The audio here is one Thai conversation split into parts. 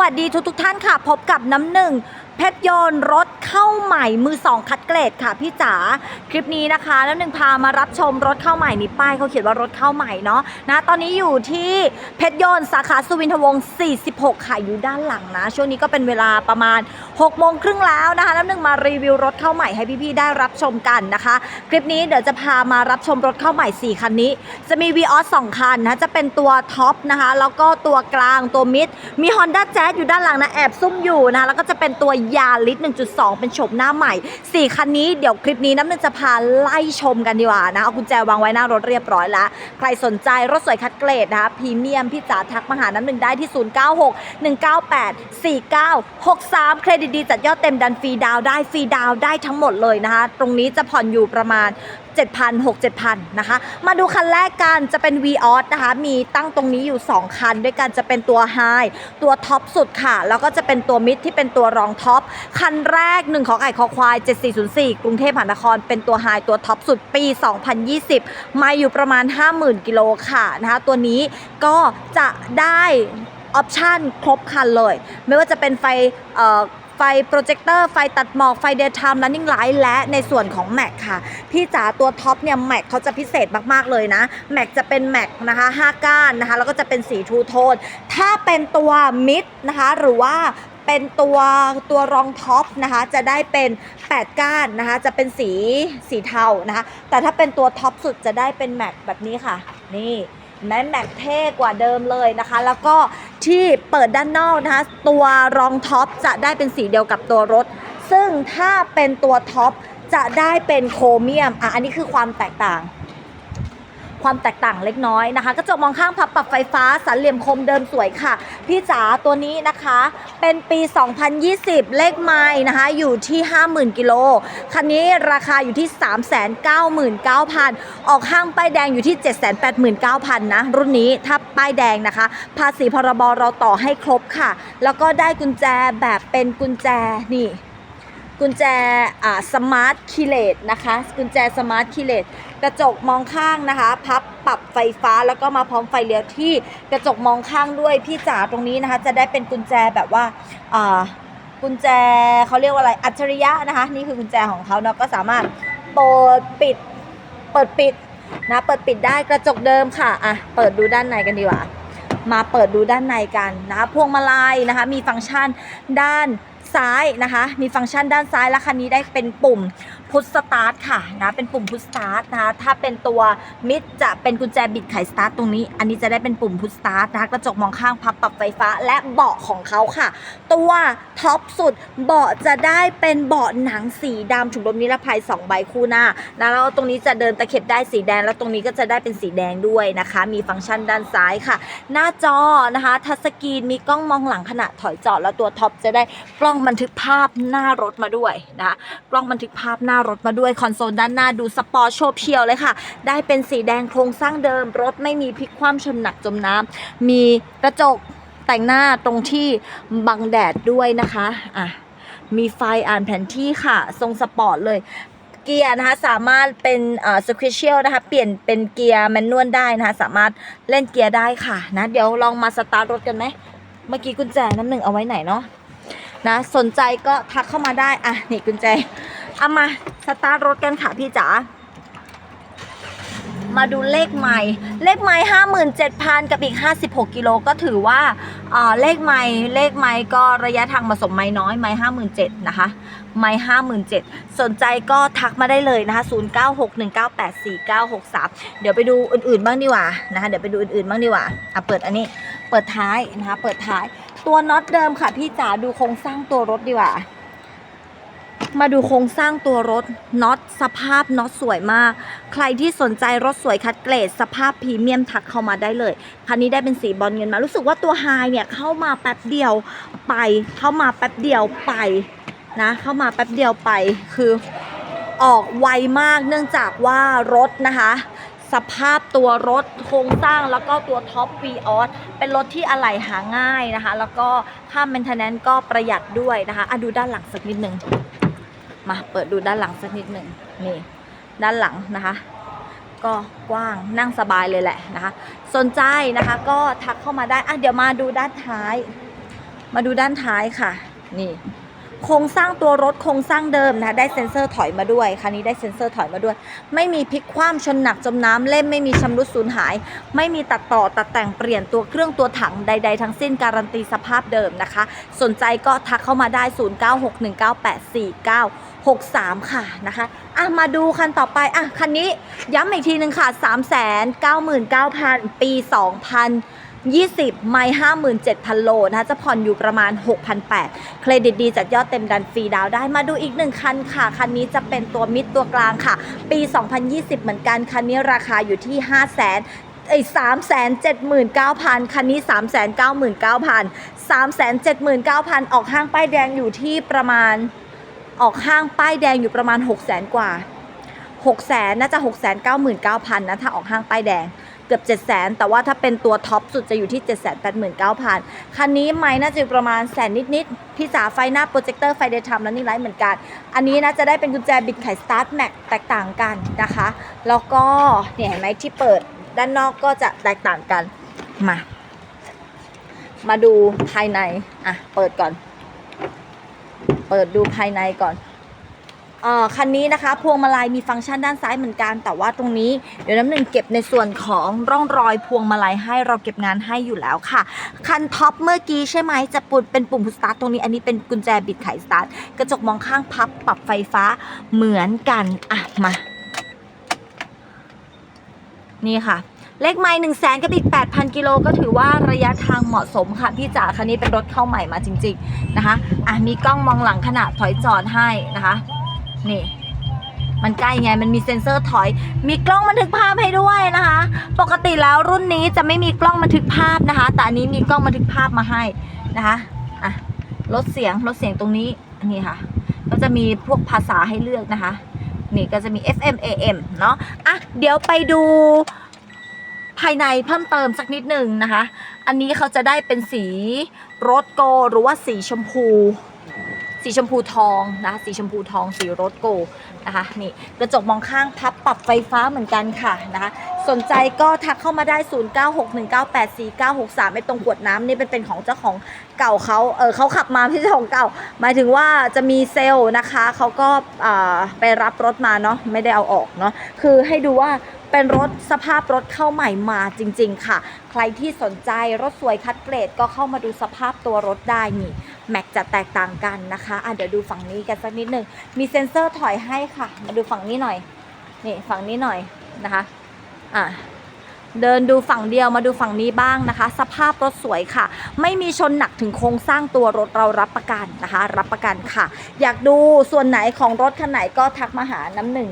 วัสดีทุกทุกท่านค่ะ พบกับน้ำหนึ่งเพชรยนต์รถเข้าใหม่มือสองคัดเกรดค่ะพี่จ๋าคลิปนี้นะคะน้ำหนึ่งพามารับชมรถเข้าใหม่นี่ป้ายเขาเขียนว่ารถเข้าใหม่เนาะนะตอนนี้อยู่ที่เพชรยนต์สาขาสุวินทวงศ์46 ค่ะอยู่ด้านหลังนะ ช่วงนี้ก็เป็นเวลาประมาณ 6โมงครึ่งแล้วนะคะน้ำหนึ่งมารีวิวรถเข้าใหม่ให้พี่ๆได้รับชมกันนะคะ คลิปนี้เดี๋ยวจะพามารับชมรถเข้าใหม่ 4 คันนี้ จะมี v ีออส2คันนะจะเป็นตัวท็อปนะคะแล้วก็ตัวกลางตัวมิดมี Honda Jazz อยู่ด้านหลังนะแอบซุ่มอยู่นะแล้วก็จะเป็นตัวยาลิส1.2 เป็นโฉมหน้าใหม่ 4 คันนี้เดี๋ยวคลิปนี้น้ำหนึ่งจะพาไล่ชมกันดีกว่านะเอากุญแจวางไว้หน้ารถเรียบร้อยแล้ว ใครสนใจรถสวยคัดเกรดนะคะพรีเมียมพี่จ๋าทักมาหาน้ำหนึ่งได้ที่ 096 198 4963 เครดิตดี จัดยอดเต็มดันฟรีดาวได้ฟรีดาวได้ทั้งหมดเลยนะคะ ตรงนี้จะผ่อนอยู่ประมาณ 7,000 6 7,000นะคะ มาดูคันแรกกันจะเป็น v ีออสนะคะ มีตั้งตรงนี้อยู่ 2 คัน ด้วยกันจะเป็นตัวไฮตัวท็อปสุดค่ะ แล้วก็จะเป็นตัวมิดที่เป็นตัวรองท็อป คันแรก1ของไก่คอควาย 7404 กรุงเทพมหานคร เป็นตัวไฮตัวท็อปสุดปี 2020มาอยู่ประมาณ 50,000 กิโลค่ะนะคะ ตัวนี้ก็จะได้ออปชันครบคันเลย ไม่ว่าจะเป็นไฟ ไฟโปรเจคเตอร์ ไฟตัดหมอก ไฟเดย์ไทม์ running light และในส่วนของ Mac ค่ะ พี่จ๋าตัวท็อปเนี่ย Mac เขาจะพิเศษมาก ๆ เลยนะ Mac จะเป็น Mac นะคะ 5 ก้านนะคะ แล้วก็จะเป็นสีทูโทน ถ้าเป็นตัวมิดนะคะ หรือว่าเป็นตัวตัวรองท็อปนะคะจะได้เป็น 8 ก้านนะคะจะเป็นสีสีเทานะคะแต่ถ้าเป็นตัวท็อปสุดจะได้เป็น Mac แบบนี้ค่ะ นี่ แม้แม็กเท่กว่าเดิมเลยนะคะ แล้วก็ที่เปิดด้านนอกนะคะ ตัวรองท็อปจะได้เป็นสีเดียวกับตัวรถ ซึ่งถ้าเป็นตัวท็อปจะได้เป็นโครเมียมอะอันนี้คือความแตกต่าง ความแตกต่างเล็กน้อยนะคะ กระจกมองข้างพับปรับไฟฟ้าสันเหลี่ยมคมเดิมสวยค่ะ พี่จ๋าตัวนี้นะคะ เป็นปี 2020 เลขไม้นะคะ อยู่ที่ 50,000 กิโล คันนี้ราคาอยู่ที่ 399,000 ออกห้างป้ายแดงอยู่ที่ 789,000 นะ รุ่นนี้ถ้าป้ายแดงนะคะ ภาษีพรบเราต่อให้ครบค่ะ แล้วก็ได้กุญแจแบบเป็นกุญแจนี่กุญแจอ่าสมาร์ทคีเลตนะคะ กุญแจสมาร์ทคีเลต กระจกมองข้างนะคะ พับปรับไฟฟ้าแล้วก็มาพร้อมไฟเลี้ยวที่กระจกมองข้างด้วยพี่จ๋าตรงนี้นะคะ จะได้เป็นกุญแจแบบว่าอ่ากุญแจเขาเรียกว่าอะไรอัจฉริยะนะคะ นี่คือกุญแจของเขาเนาะก็สามารถเปิดปิด เปิดปิดนะเปิดปิดได้กระจกเดิมค่ะอะเปิดดูด้านในกันดีกว่ามาเปิดดูด้านในกันนะคะพวงมาลัยนะคะ มีฟังก์ชันด้านซ้ายนะคะ มีฟังก์ชันด้านซ้ายและคันนี้ได้เป็นปุ่ม พุชสตาร์ทค่ะนะเป็นปุ่มพุชสตาร์ทนะถ้าเป็นตัวมิดจะเป็นกุญแจบิดไขสตาร์ทตรงนี้ อันนี้จะได้เป็นปุ่มพุชสตาร์ทนะกระจกมองข้างพับปรับไฟฟ้าและเบาะของเขาค่ะ ตัวท็อปสุดเบาะจะได้เป็นเบาะหนังสีดำถุงลมนิรภัย2ใบคู่หน้านะแล้วตรงนี้จะเดินตะเข็บได้สีแดง แล้วตรงนี้ก็จะได้เป็นสีแดงด้วยนะคะ มีฟังก์ชันด้านซ้ายค่ะ หน้าจอนะคะทัชสกรีนมีกล้องมองหลังขณะถอยจอดแล้วตัวท็อปจะได้กล้องบันทึกภาพหน้ารถมาด้วยนะกล้องบันทึกภาพหน้ารถมาด้วยคอนโซลด้านหน้าดูสปอร์ตโฉบเฉียวเลยค่ะ ได้เป็นสีแดงโครงสร้างเดิม รถไม่มีพลิกคว่ำชนหนักจมน้ำมีกระจกแต่งหน้าตรงที่บังแดดด้วยนะคะอะมีไฟอ่านแผนที่ค่ะ ทรงสปอร์ตเลยเกียร์นะคะสามารถเป็นเอ่อ sequential นะคะเปลี่ยนเป็นเกียร์แมนนวลได้นะคะสามารถเล่นเกียร์ได้ค่ะนะเดี๋ยวลองมาสตาร์ทรถกันไหมเมื่อกี้กุญแจน้ำหนึ่งเอาไว้ไหนเนาะนะสนใจก็ทักเข้ามาได้ อะ นี่กุญแจ เอามาสตาร์ทรถกันค่ะพี่จ๋ามาดูเลขใหม่ เลขใหม่ห้าหมื่นเจ็ดพันกับอีกห้าสิบหกกิโลก็ถือว่าเออเลขใหม่เลขใหม่ก็ระยะทางผสมไม้น้อยไม้ห้าหมื่นเจ็ดนะคะไม่ห้าหมื่นเจ็ดสนใจก็ทักมาได้เลยนะคะ0 9 6 1 9 8 4 9 6 3เดี๋ยวไปดูอื่นๆบ้างดีกว่านะคะเดี๋ยวไปดูอื่นๆบ้างดีกว่าอะเปิดอันนี้เปิดท้ายนะคะเปิดท้ายตัวน็อตเดิมค่ะพี่จ๋าดูโครงสร้างตัวรถดีกว่า มาดูโครงสร้างตัวรถน็อตสภาพน็อตสวยมาก ใครที่สนใจรถสวยคัดเกรด สภาพพรีเมียมทักเข้ามาได้เลย คันนี้ได้เป็นสีบอลเงินมา รู้สึกว่าตัวไฮเนี่ยเข้ามาแป๊บเดียวไป เข้ามาแป๊บเดียวไปนะเข้ามาแป๊บเดียวไปคือออกไวมากเนื่องจากว่ารถนะคะ สภาพตัวรถโครงสร้างแล้วก็ตัวท็อปวีออสเป็นรถที่อะไหล่หาง่ายนะคะ แล้วก็ค่า maintenance ก็ประหยัดด้วยนะคะอะดูด้านหลังสักนิดนึง มาเปิดดูด้านหลังสักนิดหนึ่งนี่ด้านหลังนะคะ ก็กว้างนั่งสบายเลยแหละนะคะ สนใจนะคะก็ทักเข้ามาได้อะเดี๋ยวมาดูด้านท้าย มาดูด้านท้ายค่ะ นี่ โครงสร้างตัวรถโครงสร้างเดิมนะคะได้เซ็นเซอร์ถอยมาด้วยคันนี้ได้เซ็นเซอร์ถอยมาด้วย ไม่มีพลิกคว่ำชนหนักจมน้ำเล่มไม่มีชำรุดสูญหาย ไม่มีตัดต่อตัดแต่งเปลี่ยนตัวเครื่องตัวถังใด ๆ ทั้งสิ้นการันตีสภาพเดิมนะคะ สนใจก็ทักเข้ามาได้ 0961984963 ค่ะนะคะอะมาดูคันต่อไปอะคันนี้ย้ำอีกทีหนึ่งค่ะ 399,000 ปี 2000 20 ไม่57,000 โลนะคะจะผ่อนอยู่ประมาณ 6,800 เครดิตดีจัดยอดเต็มดันฟรีดาวได้มาดูอีกหนึ่งคันค่ะ คันนี้จะเป็นตัวมิดตัวกลางค่ะ ปี 2020 เหมือนกัน คันนี้ราคาอยู่ที่ 5 0 0 0 0 0ไอ้สามแสนเจ็ดหมื่นเก้าพันคันนี้สามแสนเก้าหมื่นเก้าพันสามแสนเจ็ดหมื่นเก้าพันออกห้างป้ายแดงอยู่ที่ประมาณ ออกห้างป้ายแดงอยู่ประมาณหกแสนกว่าหกแสนน่าจะหกแสนเก้าหมื่นเก้าพันนะถ้าออกห้างป้ายแดง เกือบ7 0 0 0 0 0แต่ว่าถ้าเป็นตัวท็อปสุดจะอยู่ที่ 7 8 9 0 0 0คันนี้ไม่น่าจะประมาณแสนนิดๆพี่จ๋าไฟหน้าโปรเจคเตอร์ไฟเดย์ทำแล้วนี่ไลท์เหมือนกัน อันนี้นะจะได้เป็นกุญแจบิดไขสตาร์ทแม็กแตกต่างกันนะคะ แล้วก็เนี่ยเห็นไหมที่เปิดด้านนอกก็จะแตกต่างกันมา มาดูภายในอะเปิดก่อน เปิดดูภายในก่อน คันนี้นะคะพวงมาลัยมีฟังก์ชันด้านซ้ายเหมือนกัน แต่ว่าตรงนี้เดี๋ยวน้ำหนึ่งเก็บในส่วนของร่องรอยพวงมาลัยให้เราเก็บงานให้อยู่แล้วค่ะ คันท็อปเมื่อกี้ใช่ไหมจะปุ่นเป็นปุ่มสตาร์ทตรงนี้อันนี้เป็นกุญแจบิดไขสตาร์ทกระจกมองข้างพับปรับไฟฟ้าเหมือนกันอะมา นี่ค่ะเลขไม่หนึ่งแสนกับอีก 8,000 กิโลก็ถือว่าระยะทางเหมาะสมค่ะ พี่จ๋าคันนี้เป็นรถเข้าใหม่มาจริง ๆ นะคะ อะมีกล้องมองหลังขณะถอยจอดให้นะคะ นี่ มันใกล้ไงมันมีเซ็นเซอร์ถอย มีกล้องบันทึกภาพให้ด้วยนะคะ ปกติแล้วรุ่นนี้จะไม่มีกล้องบันทึกภาพนะคะ แต่อันนี้มีกล้องบันทึกภาพมาให้นะคะอะลดเสียงลดเสียงตรงนี้นี่ค่ะ ก็จะมีพวกภาษาให้เลือกนะคะ นี่ก็จะมี FM AM เนาะอะเดี๋ยวไปดูภายในเพิ่มเติมสักนิดหนึ่งนะคะ อันนี้เขาจะได้เป็นสีรสโกหรือว่าสีชมพู สีชมพูทองนะคะสีชมพูทองสีโรสโกนะคะนี่กระจกมองข้างพับปรับไฟฟ้าเหมือนกันค่ะนะคะสนใจก็ทักเข้ามาได้ 0961984963ไอ้ตรงขวดน้ำนี่เป็นเป็นของเจ้าของเก่าเขาเออเขาขับมาไม่ใช่เจ้าของเก่า หมายถึงว่าจะมีเซลล์นะคะเขาก็อ่าไปรับรถมาเนาะไม่ได้เอาออกเนาะคือให้ดูว่าเป็นรถสภาพรถเข้าใหม่มาจริง ๆ ค่ะ ใครที่สนใจรถสวยคัดเกรดก็เข้ามาดูสภาพตัวรถได้นี่ แม็กจะแตกต่างกันนะคะอะเดี๋ยวดูฝั่งนี้กันสักนิดหนึ่งมีเซ็นเซอร์ถอยให้ค่ะ มาดูฝั่งนี้หน่อย นี่ฝั่งนี้หน่อยนะคะอะเดินดูฝั่งเดียวมาดูฝั่งนี้บ้างนะคะ สภาพรถสวยค่ะ ไม่มีชนหนักถึงโครงสร้างตัวรถเรารับประกันนะคะ รับประกันค่ะ อยากดูส่วนไหนของรถคันไหนก็ทักมาหาน้ำหนึ่ง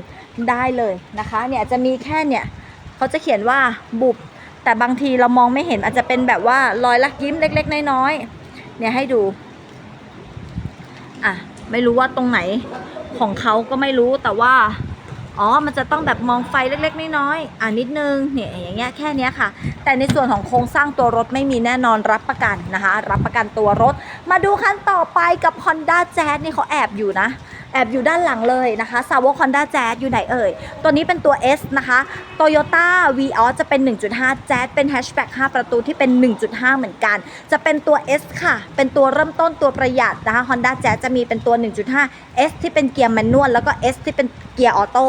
ได้เลยนะคะเนี่ยจะมีแค่เนี่ยเขาจะเขียนว่าบุบแต่บางทีเรามองไม่เห็นอาจจะเป็นแบบว่ารอยลักยิ้มเล็ก ๆ น้อยๆเนี่ยให้ดู อะไม่รู้ว่าตรงไหนของเขาก็ไม่รู้แต่ว่าอ๋อ มันจะต้องแบบมองไฟเล็กๆน้อยๆอ่านิดนึง เนี่ยอย่างเงี้ยแค่นี้ค่ะ แต่ในส่วนของโครงสร้างตัวรถไม่มีแน่นอนรับประกันนะคะ รับประกันตัวรถ มาดูคันต่อไปกับ Honda Jazz นี่เขาแอบอยู่นะ แอบอยู่ด้านหลังเลยนะคะสาวก Honda Jazz อยู่ไหนเอ่ย ตัวนี้เป็นตัว S นะคะ Toyota v อ o จะเป็น 1.5 Jazz เป็น hatchback 5ประตูที่เป็น 1.5 เหมือนกัน จะเป็นตัว S ค่ะ เป็นตัวเริ่มต้นตัวประหยัดนะคะ Honda Jazz จะมีเป็นตัว 1.5 S ที่เป็นเกียร์แมนนวลแล้วก็ S ที่เป็นเกียร์ออโต้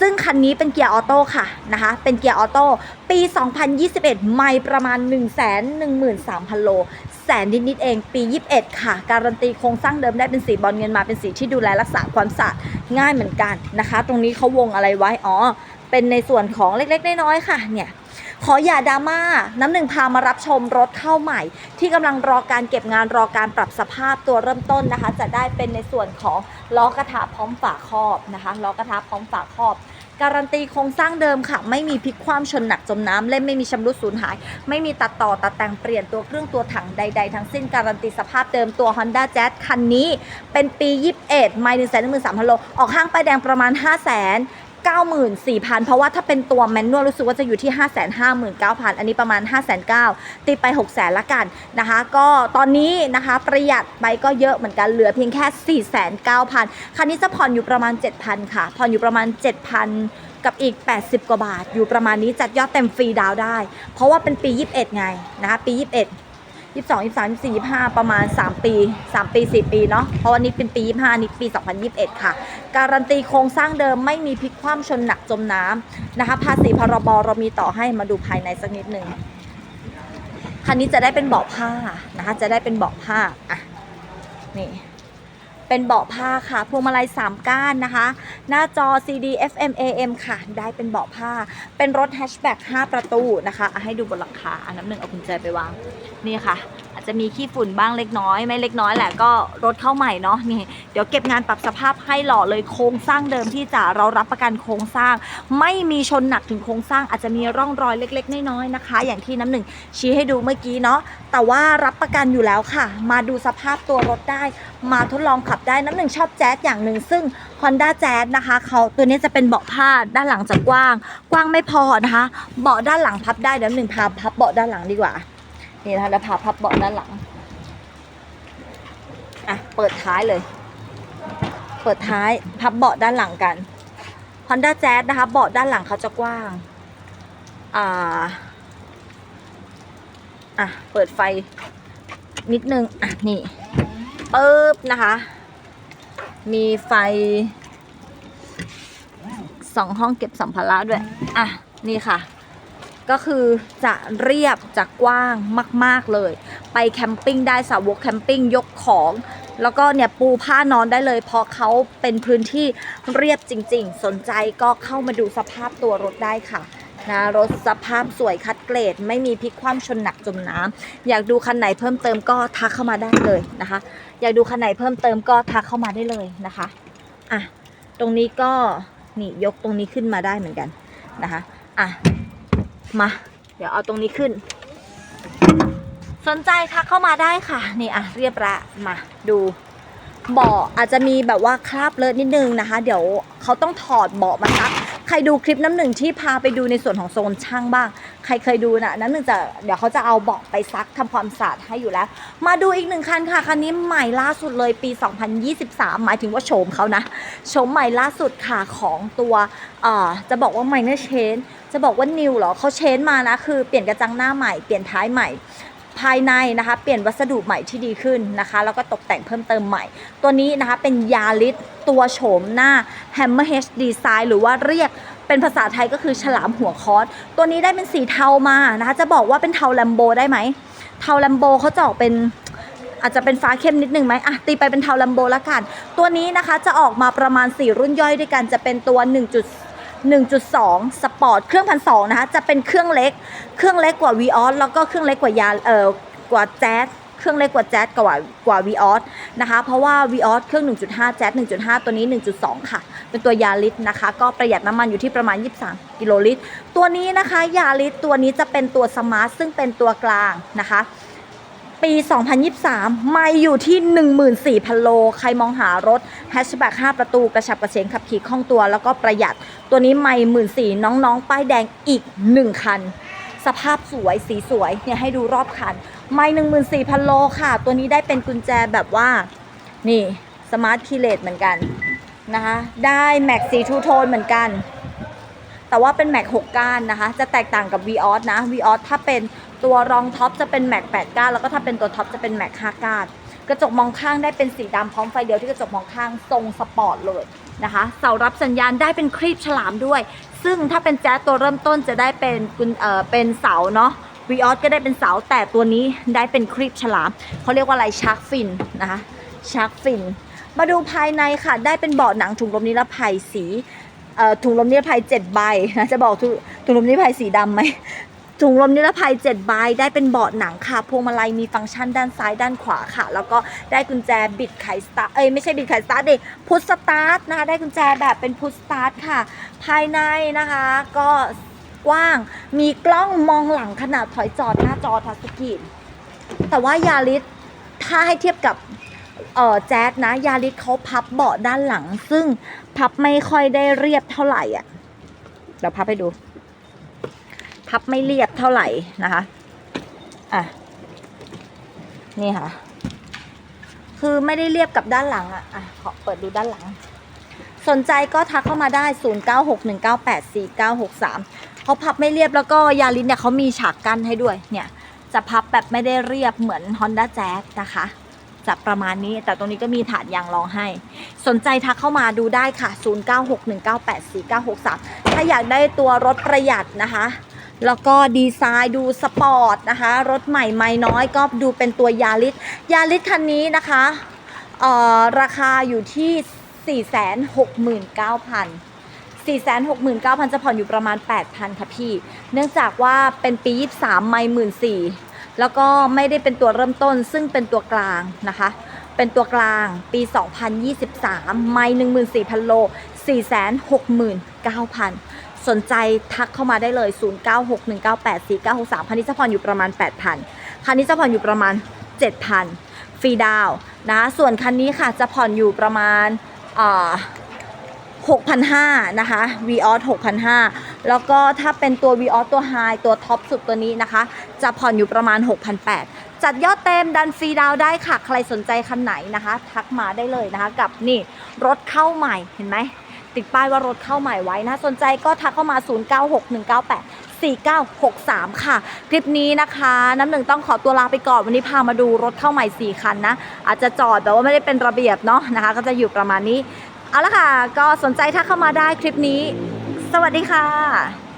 ซึ่งคันนี้เป็นเกียร์ออโต้ค่ะนะคะ เป็นเกียร์ออโต้ปี 2021 ไม่ประมาณ 1 1 3 0 0 0 โล นนิดๆเองปี 21 ค่ะ การันตีโครงสร้างเดิมได้เป็นสีบอลเงินมาเป็นสีที่ดูแลรักษาความสะอาดง่ายเหมือนกันนะคะ ตรงนี้เขาวงอะไรไว้อ๋อเป็นในส่วนของเล็กๆน้อยๆค่ะเนี่ยขออย่าดราม่า น้ำหนึ่งพามารับชมรถเข้าใหม่ ที่กำลังรอการเก็บงานรอการปรับสภาพตัวเริ่มต้นนะคะ จะได้เป็นในส่วนของล้อกระทะพร้อมฝาครอบนะคะล้อกระทะพร้อมฝาครอบ การันตีโครงสร้างเดิมค่ะ ไม่มีพลิกคว่ำชนหนักจมน้ำเล่มไม่มีชำรุดสูญหาย ไม่มีตัดต่อตัดแต่งเปลี่ยนตัวเครื่องตัวถังใด ๆ ทั้งสิ้นการันตีสภาพเดิมตัว Honda Jazz คันนี้ เป็นปี 21 ไม่หนึ่งแสนหนึ่งหมื่นสามพันโลออกห้างป้ายแดงประมาณ 5 0 0 0 0 0 94,000 เพราะว่าถ้าเป็นตัวแมนนวลรู้สึกว่าจะอยู่ที่ 559,000 อันนี้ประมาณ 509,000ตีไป 600,000ละกันนะคะ ก็ตอนนี้นะคะประหยัดไปก็เยอะเหมือนกันเหลือเพียงแค่ 409,000 คันนี้จะผ่อนอยู่ประมาณ 7,000 ค่ะ ผ่อนอยู่ประมาณ 7,000 กับอีก 80 กว่าบาท อยู่ประมาณนี้จัดยอดเต็มฟรีดาวได้ เพราะว่าเป็นปี 21 ไงนะคะปี 21 ยี่สิบสองยี่สิบสามยี่สิบสี่ยี่สิบห้าประมาณสามปีสามปีสี่ปีเนาะเพราะวันนี้เป็นปียี่ห้านี่ปีสองพันยิบเอ็ดค่ะ การันตีโครงสร้างเดิมไม่มีพลิกคว่ำชนหนักจมน้ำนะคะภาษีพรบเรามีต่อให้มาดูภายในสักนิดหนึ่งคันนี้จะได้เป็นเบาะผ้านะคะจะได้เป็นเบาะผ้าอะนี่ เป็นเบาะผ้าค่ะ พวงมาลัย 3 ก้านนะคะ หน้าจอ CD FM AM ค่ะ ได้เป็นเบาะผ้า เป็นรถแฮชแบ็ก5ประตูนะคะอะให้ดูบนหลังคาอันน้ำหนึ่งเอากุญแจไปวาง นี่ค่ะ จจะมีขี้ฝุ่นบ้างเล็กน้อย ไม่เล็กน้อยแหละก็รถเข้าใหม่เนาะนี่เดี๋ยวเก็บงานปรับสภาพให้หล่อเลยโครงสร้างเดิมที่จะเรารับประกันโครงสร้าง ไม่มีชนหนักถึงโครงสร้างอาจจะมีร่องรอยเล็ก ๆ น้อยๆนะคะ อย่างที่น้ำหนึ่งชี้ให้ดูเมื่อกี้เนาะแต่ว่ารับประกันอยู่แล้วค่ะ มาดูสภาพตัวรถได้ มาทดลองขับได้น้ำหนึ่งชอบแจ๊สอย่างหนึ่งซึ่ง Honda Jazz นะคะเขาตัวนี้จะเป็นเบาะผ้าด้านหลังจะกว้าง กว้างไม่พอนะคะเบาะด้านหลังพับได้เดี๋ยวน้ำหนึ่งพาพับเบาะด้านหลังดีกว่า นี่นะคะแล้วพาพับเบาะด้านหลัง อะ เปิดท้ายเลย เปิดท้ายพับเบาะด้านหลังกัน Honda Jazz นะคะ เบาะด้านหลังเขาจะกว้าง อ่า อะ เปิดไฟนิดนึง อะ นี่ปึ๊บนะคะ มีไฟสองห้องเก็บสัมภาระด้วย อะ นี่ค่ะ ก็คือจะเรียบจะกว้างมาก ๆเลย ไปแคมปิ้งได้สาวกแคมปิ้งยกของ แล้วก็เนี่ยปูผ้านอนได้เลย เพราะเขาเป็นพื้นที่เรียบจริง ๆ สนใจก็เข้ามาดูสภาพตัวรถได้ค่ะนะรถสภาพสวยคัดเกรด ไม่มีพลิกคว่ำชนหนักจมน้ำอยากดูคันไหนเพิ่มเติมก็ทักเข้ามาได้เลยนะคะ อยากดูคันไหนเพิ่มเติมก็ทักเข้ามาได้เลยนะคะอะตรงนี้ก็นี่ยกตรงนี้ขึ้นมาได้เหมือนกันนะคะอะ มา เดี๋ยวเอาตรงนี้ขึ้น สนใจทักเข้ามาได้ค่ะ นี่อะเรียบละมาดูเบาะอาจจะมีแบบว่าคราบเลอะนิดนึงนะคะ เดี๋ยวเขาต้องถอดเบาะมาซัก ครดูคลิปน้ำหนึ่งที่พาไปดูในส่วนของโซนช่างบ้าง ใครเคยดูนะน้ำหนึ่งจะเดี๋ยวเขาจะเอาเบาะไปซักทำความสะอาดให้อยู่แล้ว มาดูอีกหนึ่งคันค่ะ คันนี้ใหม่ล่าสุดเลยปี 2023 หมายถึงว่าโฉมเขานะโฉมใหม่ล่าสุดค่ะของตัวเอ่อจะบอกว่า minor change จะบอกว่า new เหรอเขาเชนมานะคือเปลี่ยนกระจังหน้าใหม่เปลี่ยนท้ายใหม่ ภายในนะคะเปลี่ยนวัสดุใหม่ที่ดีขึ้นนะคะ แล้วก็ตกแต่งเพิ่มเติมใหม่ ตัวนี้นะคะเป็นยาลิสตัวโฉมหน้า Hammer H Design หรือว่าเรียกเป็นภาษาไทยก็คือฉลามหัวคอสตัวนี้ได้เป็นสีเทามานะคะจะบอกว่าเป็นเทาแลมโบได้ไหมเทาแลมโบเขาจะออกเป็นอาจจะเป็นฟ้าเข้มนิดนึงไหมอะตีไปเป็นเทาแลมโบละกัน ตัวนี้นะคะจะออกมาประมาณ 4 รุ่นย่อยด้วยกันจะเป็นตัว 1. 1.2 สปอร์ตเครื่องพันสองนะคะจะเป็นเครื่องเล็ก เครื่องเล็กกว่า v ีออสแล้วก็เครื่องเล็กกว่ายาเอ่อกว่าแจ๊สเครื่องเล็กกว่าแจ๊สกว่ากว่า v ีออสนะคะ เพราะว่า v ีออสเครื่อง 1.5 แจ๊ส1.5 ตัวนี้ 1.2 ค่ะ เป็นตัวยาลิสนะคะ ก็ประหยัดน้ำมันอยู่ที่ประมาณ 23 กิโลลิตร ตัวนี้นะคะยาลิสตัวนี้จะเป็นตัวสมาร์ทซึ่งเป็นตัวกลางนะคะ ปี 2023 ไม่อยู่ที่ 14,000 โล ใครมองหารถแฮชแบ็ก5ประตูกระฉับกระเฉงขับขี่คล่องตัวแล้วก็ประหยัด ตัวนี้ไม่หมื่นสี่น้องๆ ป้ายแดงอีก 1 คัน สภาพสวยสีสวยเนี่ยให้ดูรอบคัน ไม่14,000โลค่ะ ตัวนี้ได้เป็นกุญแจแบบว่า นี่สมาร์ทคีเลตเหมือนกันนะคะ ได้แม็กสีทูโทนเหมือนกันแต่ว่าเป็นแม็ก6ก้านนะคะ จะแตกต่างกับ v ีออสนะ v ีออสถ้าเป็น ตัวรองท็อปจะเป็นแม็ก8ก้านแล้วก็ถ้าเป็นตัวท็อปจะเป็นแม็ก5ก้านกระจกมองข้างได้เป็นสีดำพร้อมไฟเดียวที่กระจกมองข้างทรงสปอร์ตเลยนะคะเสารับสัญญาณได้เป็นครีบฉลามด้วย ซึ่งถ้าเป็นแจ๊สตัวเริ่มต้นจะได้เป็นกุญเอ่อเป็นเสาเนาะวีออสก็ได้เป็นเสาแต่ตัวนี้ได้เป็นครีบฉลามเขาเรียกว่าอะไรชาร์กฟินนะคะชาร์กฟิน มาดูภายในค่ะได้เป็นเบาะหนังถุงลมนิรภัยสีเอ่อถุงลมนิรภัย7ใบนะจะบอกถุงลมนิรภัยสีดำไหม ถุงลมนิรภัย 7 ใบ ได้เป็นเบาะหนังค่ะ พวงมาลัยมีฟังก์ชันด้านซ้ายด้านขวาค่ะ แล้วก็ได้กุญแจบิดไขสตาร์เอ้ยไม่ใช่บิดไขสตาร์ทดิพุทสตาร์ทนะคะ ได้กุญแจแบบเป็นพุทสตาร์ทค่ะ ภายในนะคะก็กว้าง มีกล้องมองหลังขนาดถอยจอดหน้าจอทัชสกรีนแต่ว่ายาริสถ้าให้เทียบกับเอ่อแจ๊สนะ ยาริสเขาพับเบาะด้านหลัง ซึ่งพับไม่ค่อยได้เรียบเท่าไหร่อะเดี๋ยวพับให้ดู พับไม่เรียบเท่าไหร่นะคะ อะ นี่ค่ะ คือไม่ได้เรียบกับด้านหลังอะ อะ ขอเปิดดูด้านหลัง สนใจก็ทักเข้ามาได้ 0961984963เขาพับไม่เรียบแล้วก็ยาลินเนี่ยเขามีฉากกั้นให้ด้วย เนี่ย จะพับแบบไม่ได้เรียบเหมือน Honda Jazz นะคะจะประมาณนี้ แต่ตรงนี้ก็มีถาดยางรองให้ สนใจทักเข้ามาดูได้ค่ะ 0961984963 ถ้าอยากได้ตัวรถประหยัดนะคะ แล้วก็ดีไซน์ดูสปอร์ตนะคะ รถใหม่ไม่น้อยก็ดูเป็นตัวยาริสยาริสคันนี้นะคะราคาอยู่ที่ 469,000 469,000 จะผ่อนอยู่ประมาณ 8,000 ค่ะพี่ เนื่องจากว่าเป็นปี 23 ไม่หมื่นสี่แล้วก็ไม่ได้เป็นตัวเริ่มต้นซึ่งเป็นตัวกลางนะคะ เป็นตัวกลางปี 2023 ไม่ 14,000 โล 469,000 สนใจทักเข้ามาได้เลย 0961984963คันนี้จะผ่อนอยู่ประมาณ 8,000คันนี้จะผ่อนอยู่ประมาณ 7,000ฟรีดาวนะส่วนคันนี้ค่ะจะผ่อนอยู่ประมาณ6,500นะคะ v ีออส6,500 แล้วก็ถ้าเป็นตัว v ีออสตัวไฮตัวท็อปสุดตัวนี้นะคะ จะผ่อนอยู่ประมาณ 6,800 จัดยอดเต็มดันฟรีดาวได้ค่ะ ใครสนใจคันไหนนะคะ ทักมาได้เลยนะคะ กับนี่รถเข้าใหม่เห็นไหม ติดป้ายว่ารถเข้าใหม่ไว้นะสนใจก็ทักเข้ามา 096198 4963 ค่ะ คลิปนี้นะคะ น้ำหนึ่งต้องขอตัวลาไปก่อน วันนี้พามาดูรถเข้าใหม่ 4 คันนะ อาจจะจอดแต่ว่าไม่ได้เป็นระเบียบเนาะนะคะ ก็จะอยู่ประมาณนี้ เอาละค่ะ ก็สนใจทักเข้ามาได้คลิปนี้ สวัสดีค่ะ